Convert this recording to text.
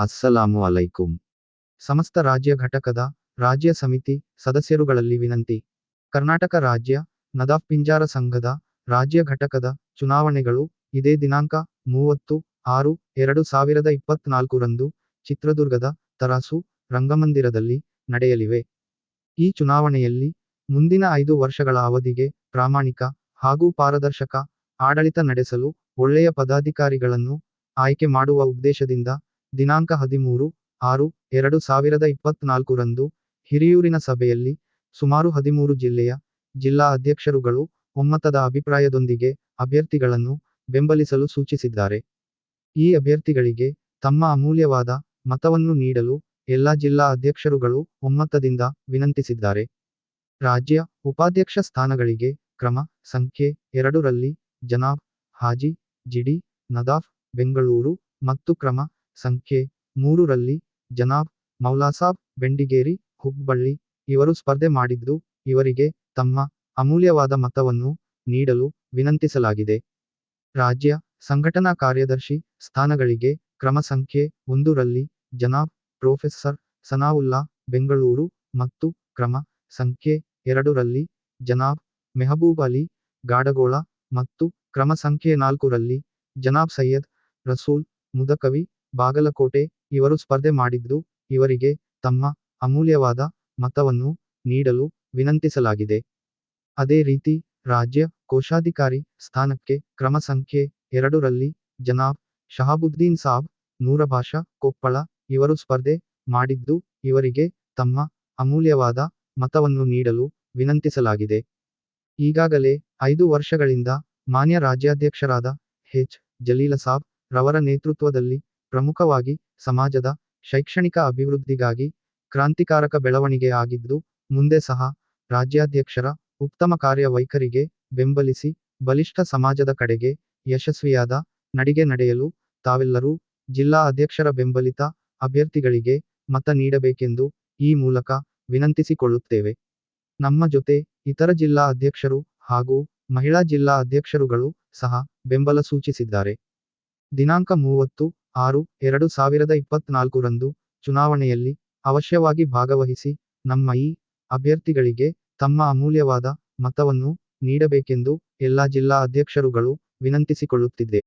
ಅಸ್ಸಲಾಮು ಅಲೈಕುಂ ಸಮಸ್ತ ರಾಜ್ಯ ಘಟಕದ ರಾಜ್ಯ ಸಮಿತಿ ಸದಸ್ಯರುಗಳಲ್ಲಿ ವಿನಂತಿ. ಕರ್ನಾಟಕ ರಾಜ್ಯ ನದಾಫ್ ಪಿಂಜಾರ ಸಂಘದ ರಾಜ್ಯ ಘಟಕದ ಚುನಾವಣೆಗಳು ಇದೇ ದಿನಾಂಕ ಮೂವತ್ತು ಆರು ಎರಡು ಸಾವಿರದ ಇಪ್ಪತ್ನಾಲ್ಕರಂದು ಚಿತ್ರದುರ್ಗದ ತರಾಸು ರಂಗಮಂದಿರದಲ್ಲಿ ನಡೆಯಲಿವೆ. ಈ ಚುನಾವಣೆಯಲ್ಲಿ ಮುಂದಿನ ಐದು ವರ್ಷಗಳ ಅವಧಿಗೆ ಪ್ರಾಮಾಣಿಕ ಹಾಗೂ ಪಾರದರ್ಶಕ ಆಡಳಿತ ನಡೆಸಲು ಒಳ್ಳೆಯ ಪದಾಧಿಕಾರಿಗಳನ್ನು ಆಯ್ಕೆ ಮಾಡುವ ಉದ್ದೇಶದಿಂದ ದಿನಾಂಕ ಹದಿಮೂರು, ಆರು, ಎರಡು ಸಾವಿರದ ಇಪ್ಪತ್ನಾಲ್ಕರಂದು ಹಿರಿಯೂರಿನ ಸಭೆಯಲ್ಲಿ ಸುಮಾರು ಹದಿಮೂರು ಜಿಲ್ಲೆಯ ಜಿಲ್ಲಾ ಅಧ್ಯಕ್ಷರುಗಳು ಒಮ್ಮತದ ಅಭಿಪ್ರಾಯದೊಂದಿಗೆ ಅಭ್ಯರ್ಥಿಗಳನ್ನು ಬೆಂಬಲಿಸಲು ಸೂಚಿಸಿದ್ದಾರೆ. ಈ ಅಭ್ಯರ್ಥಿಗಳಿಗೆ ತಮ್ಮ ಅಮೂಲ್ಯವಾದ ಮತವನ್ನು ನೀಡಲು ಎಲ್ಲಾ ಜಿಲ್ಲಾ ಅಧ್ಯಕ್ಷರುಗಳು ಒಮ್ಮತದಿಂದ ವಿನಂತಿಸಿದ್ದಾರೆ. ರಾಜ್ಯ ಉಪಾಧ್ಯಕ್ಷ ಸ್ಥಾನಗಳಿಗೆ ಕ್ರಮ ಸಂಖ್ಯೆ ಎರಡರಲ್ಲಿ ಜನಾಬ್, ಹಾಜಿ, ಜಿಡಿ, ನದಾಫ್, ಬೆಂಗಳೂರು ಮತ್ತು ಕ್ರಮ ಸಂಖ್ಯೆ ಮೂರರಲ್ಲಿ ಜನಾಬ್, ಮೌಲಾಸಾಬ್, ಬೆಂಡಿಗೇರಿ, ಹುಬ್ಬಳ್ಳಿ ಇವರು ಸ್ಪರ್ಧೆ ಮಾಡಿದ್ದು ಇವರಿಗೆ ತಮ್ಮ ಅಮೂಲ್ಯವಾದ ಮತವನ್ನು ನೀಡಲು ವಿನಂತಿಸಲಾಗಿದೆ. ರಾಜ್ಯ ಸಂಘಟನಾ ಕಾರ್ಯದರ್ಶಿ ಸ್ಥಾನಗಳಿಗೆ ಕ್ರಮ ಸಂಖ್ಯೆ ಒಂದರಲ್ಲಿ ಜನಾಬ್, ಪ್ರೊಫೆಸರ್ ಸನಾವುಲ್ಲಾ, ಬೆಂಗಳೂರು ಮತ್ತು ಕ್ರಮ ಸಂಖ್ಯೆ ಎರಡರಲ್ಲಿ ಜನಾಬ್, ಮೆಹಬೂಬ್ ಅಲಿ, ಗಾಡಗೋಳ ಮತ್ತು ಕ್ರಮ ಸಂಖ್ಯೆ ನಾಲ್ಕರಲ್ಲಿ ಜನಾಬ್ ಸೈಯದ್, ರಸೂಲ್, ಮುದಕವಿ ಬಾಗಲಕೋಟೆ, ಇವರು ಸ್ಪರ್ಧೆ ಮಾಡಿದ್ದು ಇವರಿಗೆ ತಮ್ಮ ಅಮೂಲ್ಯವಾದ ಮತವನ್ನು ನೀಡಲು ವಿನಂತಿಸಲಾಗಿದೆ. ಅದೇ ರೀತಿ, ರಾಜ್ಯ ಕೋಶಾಧಿಕಾರಿ ಸ್ಥಾನಕ್ಕೆ ಕ್ರಮ ಸಂಖ್ಯೆ ಎರಡರಲ್ಲಿ ಜನಾಬ್ ಶಹಾಬುದ್ದೀನ್ ಸಾಬ್, ನೂರಭಾಷಾ ಕೊಪ್ಪಳ ಇವರು ಸ್ಪರ್ಧೆ ಮಾಡಿದ್ದು ಇವರಿಗೆ ತಮ್ಮ ಅಮೂಲ್ಯವಾದ ಮತವನ್ನು ನೀಡಲು ವಿನಂತಿಸಲಾಗಿದೆ. ಈಗಾಗಲೇ ಐದು ವರ್ಷಗಳಿಂದ ಮಾನ್ಯ ರಾಜ್ಯಾಧ್ಯಕ್ಷರಾದ ಹೆಚ್ ಜಲೀಲ ಸಾಬ್ ರವರ ನೇತೃತ್ವದಲ್ಲಿ ಪ್ರಮುಖವಾಗಿ ಸಮಾಜದ ಶೈಕ್ಷಣಿಕ ಅಭಿವೃದ್ಧಿಗಾಗಿ ಕ್ರಾಂತಿಕಾರಕ ಬೆಳವಣಿಗೆ ಆಗಿದ್ದು, ಮುಂದೆ ಸಹ ರಾಜ್ಯಾಧ್ಯಕ್ಷರ ಉತ್ತಮ ಕಾರ್ಯವೈಖರಿಗೆ ಬೆಂಬಲಿಸಿ ಬಲಿಷ್ಠ ಸಮಾಜದ ಕಡೆಗೆ ಯಶಸ್ವಿಯಾದ ನಡಿಗೆ ನಡೆಯಲು ತಾವೆಲ್ಲರೂ ಜಿಲ್ಲಾ ಅಧ್ಯಕ್ಷರ ಬೆಂಬಲಿತ ಅಭ್ಯರ್ಥಿಗಳಿಗೆ ಮತ ನೀಡಬೇಕೆಂದು ಈ ಮೂಲಕ ವಿನಂತಿಸಿಕೊಳ್ಳುತ್ತೇವೆ. ನಮ್ಮ ಜೊತೆ ಇತರ ಜಿಲ್ಲಾ ಅಧ್ಯಕ್ಷರು ಹಾಗೂ ಮಹಿಳಾ ಜಿಲ್ಲಾ ಅಧ್ಯಕ್ಷರುಗಳು ಸಹ ಬೆಂಬಲ ಸೂಚಿಸಿದ್ದಾರೆ. ದಿನಾಂಕ ಮೂವತ್ತು ಆರು, ಎರಡು ಸಾವಿರದ ಇಪ್ಪತ್ನಾಲ್ಕರಂದು ಚುನಾವಣೆಯಲ್ಲಿ ಅವಶ್ಯವಾಗಿ ಭಾಗವಹಿಸಿ ನಮ್ಮ ಈ ಅಭ್ಯರ್ಥಿಗಳಿಗೆ ತಮ್ಮ ಅಮೂಲ್ಯವಾದ ಮತವನ್ನು ನೀಡಬೇಕೆಂದು ಎಲ್ಲಾ ಜಿಲ್ಲಾ ಅಧ್ಯಕ್ಷರುಗಳು ವಿನಂತಿಸಿಕೊಳ್ಳುತ್ತಿದ್ದೆ.